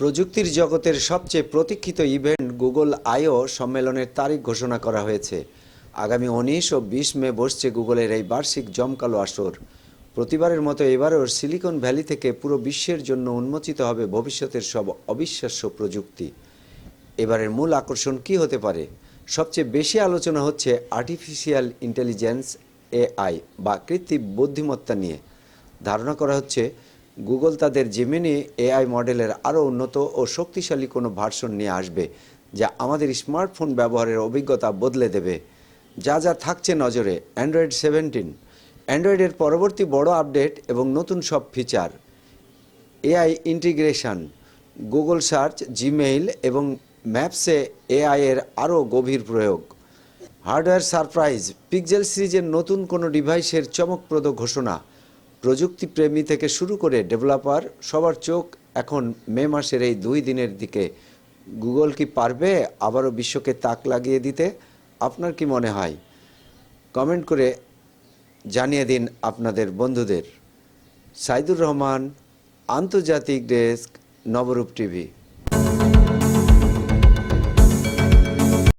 প্রযুক্তির জগতের সবচেয়ে প্রতীক্ষিত ইভেন্ট গুগল আইও সম্মেলনের তারিখ ঘোষণা করা হয়েছে। আগামী উনিশ ও বিশ মে বসছে গুগলের এই বার্ষিক জমকালো আসর। প্রতিবারের মতো এবারও সিলিকন ভ্যালি থেকে পুরো বিশ্বের জন্য উন্মোচিত হবে ভবিষ্যতের সব অবিশ্বাস্য প্রযুক্তি। এবারের মূল আকর্ষণ কি হতে পারে? সবচেয়ে বেশি আলোচনা হচ্ছে আর্টিফিশিয়াল ইন্টেলিজেন্স এআই বা কৃত্রিম বুদ্ধিমত্তা নিয়ে। ধারণা করা হচ্ছে গুগল তাদের জেমিনি এআই মডেলের আরও উন্নত ও শক্তিশালী কোনো ভার্সন নিয়ে আসবে, যা আমাদের স্মার্টফোন ব্যবহারের অভিজ্ঞতা বদলে দেবে। যা যা থাকছে নজরে অ্যান্ড্রয়েড সেভেন্টিন অ্যান্ড্রয়েডের পরবর্তী বড় আপডেট এবং নতুন সব feature AI integration Google search Gmail এবং ম্যাপসে এআই এর আরও গভীর প্রয়োগ। হার্ডওয়্যার সারপ্রাইজ পিকজেল সিরিজের নতুন কোনো ডিভাইসের চমকপ্রদ ঘোষণা। প্রযুক্তি প্রেমী থেকে শুরু করে ডেভেলপার, সবার চোখ এখন মে মাসের এই দুই দিনের দিকে। গুগল কি পারবে আবারও বিশ্বকে তাক লাগিয়ে দিতে? আপনার কি মনে হয়? কমেন্ট করে জানিয়ে দিন আপনাদের বন্ধুদের। সাইদুর রহমান, আন্তর্জাতিক ডেস্ক, নবরূপ টিভি।